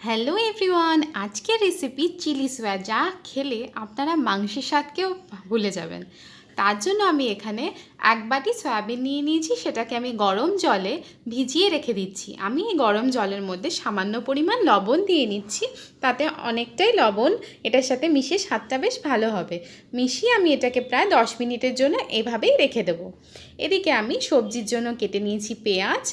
Hello everyone আজকের recipe chilli soya যা খেলে আপনারা মাংসের স্বাদকেও ভুলে যাবেন। তার জন্য আমি এখানে এক বাটি সয়াবিন নিয়ে নিয়েছি, সেটাকে আমি গরম জলে ভিজিয়ে রেখে দিচ্ছি। আমি এই গরম জলের মধ্যে সামান্য পরিমাণ লবণ দিয়ে নিচ্ছি, তাতে অনেকটাই লবণ এটার সাথে মিশিয়ে স্বাদটা বেশ ভালো হবে। মিশিয়ে আমি এটাকে প্রায় দশ মিনিটের জন্য এভাবেই রেখে দেবো। এদিকে আমি সবজির জন্য কেটে নিয়েছি পেঁয়াজ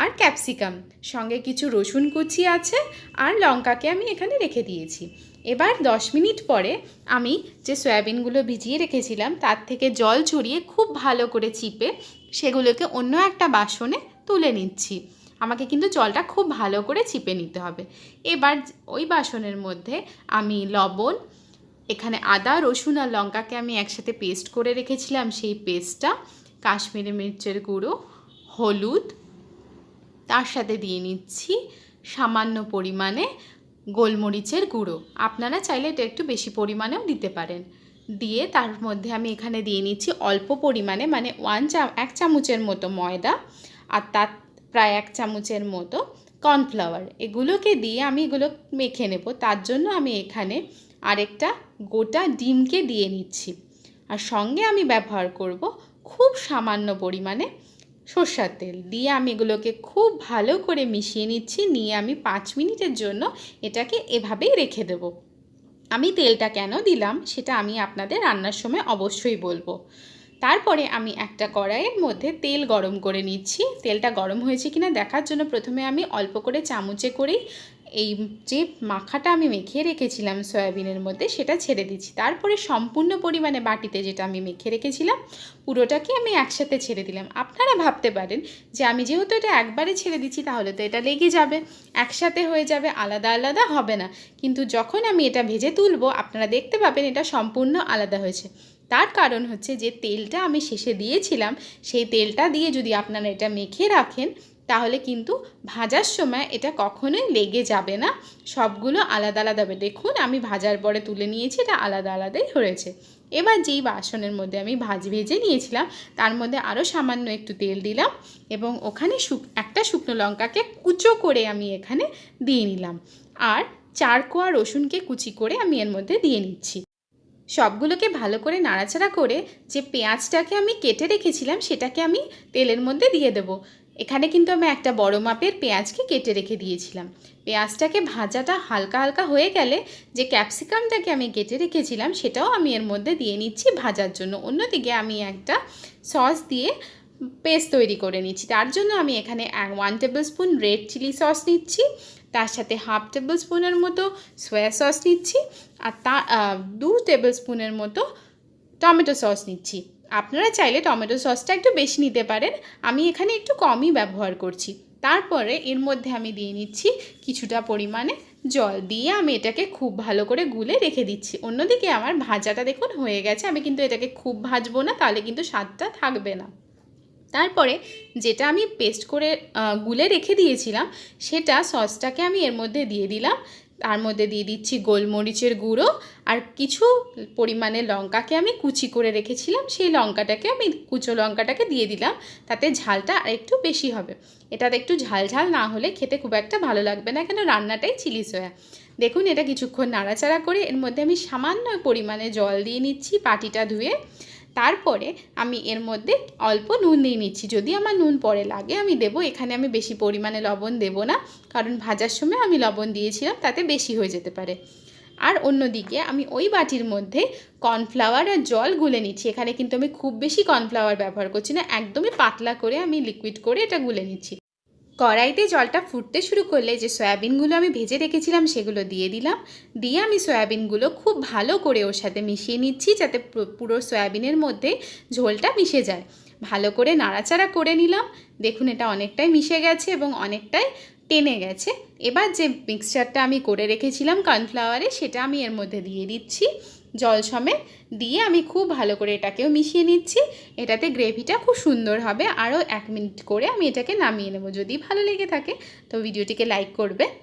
আর ক্যাপসিকাম। সঙ্গে কিছু রসুন কুচি আছে আর লঙ্কাকে আমি এখানে রেখে দিয়েছি। এবার দশ মিনিট পরে আমি যে সয়াবিনগুলো ভিজিয়ে রেখেছিলাম, তার থেকে জল ছড়িয়ে খুব ভালো করে চিপে সেগুলোকে অন্য একটা বাসনে তুলে নিচ্ছি। আমাকে কিন্তু জলটা খুব ভালো করে চিপে নিতে হবে। এবার ওই বাসনের মধ্যে আমি লবণ, এখানে আদা, রসুন আর লঙ্কাকে আমি একসাথে পেস্ট করে রেখেছিলাম সেই পেস্টটা। কাশ্মীরি মির্চের গুঁড়ো, হলুদ, তার সাথে দিয়ে নিচ্ছি সামান্য পরিমাণে গোলমরিচের গুঁড়ো। আপনারা চাইলে এটা একটু বেশি পরিমাণেও দিতে পারেন। দিয়ে তার মধ্যে আমি এখানে দিয়ে নিচ্ছি অল্প পরিমাণে মানে ওয়ান চা এক চামচের মতো ময়দা আর তার প্রায় এক চামচের মতো কর্নফ্লাওয়ার এগুলোকে দিয়ে আমি এগুলো মেখে নেব। তার জন্য আমি এখানে আরেকটা গোটা ডিমকে দিয়ে নিচ্ছি। আর সঙ্গে আমি ব্যবহার করব খুব সামান্য পরিমাণে সর্ষার তেল দিয়ে আমি এগুলোকে খুব ভালো করে মিশিয়ে নিচ্ছি। নিয়ে আমি পাঁচ মিনিটের জন্য এটাকে এভাবেই রেখে দেব। আমি তেলটা কেন দিলাম সেটা আমি আপনাদের রান্নার সময় অবশ্যই বলব। তারপরে আমি একটা কড়াইয়ের মধ্যে তেল গরম করে নিচ্ছি। তেলটা গরম হয়েছে কিনা দেখার জন্য প্রথমে আমি অল্প করে চামচে করেই এই যে মাখাটা আমি মেখে রেখেছিলাম সয়াবিনের মধ্যে, সেটা ছেড়ে দিচ্ছি। তারপরে সম্পূর্ণ পরিমাণে বাটিতে যেটা আমি মেখে রেখেছিলাম, পুরোটাকে আমি একসাথে ছেড়ে দিলাম। আপনারা ভাবতে পারেন যে আমি যেহেতু এটা একবারে ছেড়ে দিচ্ছি, তাহলে তো এটা লেগে যাবে, একসাথে হয়ে যাবে, আলাদা আলাদা হবে না। কিন্তু যখন আমি এটা ভেজে তুলবো, আপনারা দেখতে পাবেন এটা সম্পূর্ণ আলাদা হয়েছে। তার কারণ হচ্ছে যে তেলটা আমি শেষে দিয়েছিলাম, সেই তেলটা দিয়ে যদি আপনারা এটা মেখে রাখেন তাহলে কিন্তু ভাজার সময় এটা কখনোই লেগে যাবে না। সবগুলো আলাদা আলাদা হবে। দেখুন, আমি ভাজার পরে তুলে নিয়েছি, এটা আলাদা আলাদাই হয়েছে। এবার যেই বাসনের মধ্যে আমি ভাজ ভেজে নিয়েছিলাম, তার মধ্যে আরও সামান্য একটু তেল দিলাম এবং ওখানে একটা শুকনো লঙ্কাকে কুচো করে আমি এখানে দিয়ে নিলাম। আর চার কোয়া রসুনকে কুচি করে আমি এর মধ্যে দিয়ে নিচ্ছি। সবগুলোকে ভালো করে নাড়াচাড়া করে যে পেঁয়াজটাকে আমি কেটে রেখেছিলাম, সেটাকে আমি তেলের মধ্যে দিয়ে দেবো। এখানে কিন্তু আমি একটা বড় মাপের পেঁয়াজকে কেটে রেখে দিয়েছিলাম। পেঁয়াজটাকে ভাজাটা হালকা হালকা হয়ে গেলে যে ক্যাপসিকামটাকে আমি কেটে রেখেছিলাম, সেটাও আমি এর মধ্যে দিয়ে নিচ্ছি ভাজার জন্য। অন্যদিকে আমি একটা সস দিয়ে পেস্ট তৈরি করে নিচ্ছি। তার জন্য আমি এখানে one tablespoon red chilli sauce নিচ্ছি, তার সাথে হাফ টেবিল স্পুনের মতো সোয়া সস নিচ্ছি, আর তা দু টেবিল স্পুনের মতো টমেটো সস নিচ্ছি। আপনারা চাইলে টমেটো সসটা একটু বেশি নিতে পারেন। আমি এখানে একটু কমই ব্যবহার করছি। তারপরে এর মধ্যে আমি দিয়ে নিচ্ছি কিছুটা পরিমাণে জল। দিয়ে আমি এটাকে খুব ভালো করে গুলে রেখে দিচ্ছি। অন্যদিকে আমার ভাজাটা দেখুন হয়ে গেছে। আমি কিন্তু এটাকে খুব ভাজবো না, তাহলে কিন্তু স্বাদটা থাকবে না। তারপরে যেটা আমি পেস্ট করে গুলে রেখে দিয়েছিলাম, সেটা সসটাকে আমি এর মধ্যে দিয়ে দিলাম। তার মধ্যে দিয়ে দিচ্ছি গোলমরিচের গুঁড়ো আর কিছু পরিমাণে লঙ্কাকে আমি কুচি করে রেখেছিলাম। সেই লঙ্কাটাকে আমি কুচো লঙ্কাটাকে দিয়ে দিলাম, তাতে ঝালটা আর একটু বেশি হবে। এটাতে একটু ঝাল ঝাল না হলে খেতে খুব একটা ভালো লাগবে না, কেন রান্নাটাই চিলি সয়া। দেখুন, এটা কিছুক্ষণ নাড়াচাড়া করে এর মধ্যে আমি সামান্য পরিমাণে জল দিয়ে নিচ্ছি পাটিটা ধুয়ে। তারপরে আমি এর মধ্যে অল্প নুন দিয়ে নিচ্ছি। যদি আমার নুন পরে লাগে, আমি দেবো। এখানে আমি বেশি পরিমাণে লবণ দেব না, কারণ ভাজার সময় আমি লবণ দিয়েছিলাম, তাতে বেশি হয়ে যেতে পারে। আর অন্যদিকে আমি ওই বাটির মধ্যে কর্নফ্লাওয়ার আর জল গুলে নিচ্ছি। এখানে কিন্তু আমি খুব বেশি কর্নফ্লাওয়ার ব্যবহার করছি না, একদমই পাতলা করে আমি লিকুইড করে এটা গুলে নিচ্ছি। কড়াইতে জলটা ফুটতে শুরু করলে যে সয়াবিনগুলো আমি ভেজে রেখেছিলাম সেগুলো দিয়ে দিলাম। দিয়ে আমি সয়াবিনগুলো খুব ভালো করে ওর সাথে মিশিয়ে নিচ্ছি যাতে পুরো সয়াবিনের মধ্যে ঝোলটা মিশে যায়। ভালো করে নাড়াচাড়া করে নিলাম। দেখুন এটা অনেকটাই মিশে গেছে এবং অনেকটাই টেনে গেছে। এবার যে মিক্সচারটা আমি করে রেখেছিলাম কর্নফ্লাওয়ারে সেটা আমি এর মধ্যে দিয়ে দিচ্ছি। জল সমেত দিয়ে আমি খুব ভালো করে এটাকেও মিশিয়ে নিচ্ছি। এটাতে গ্রেভিটা খুব সুন্দর হবে। আরও এক মিনিট করে আমি এটাকে নামিয়ে নেব। যদি ভালো লেগে থাকে, তো ভিডিওটিকে লাইক করবে।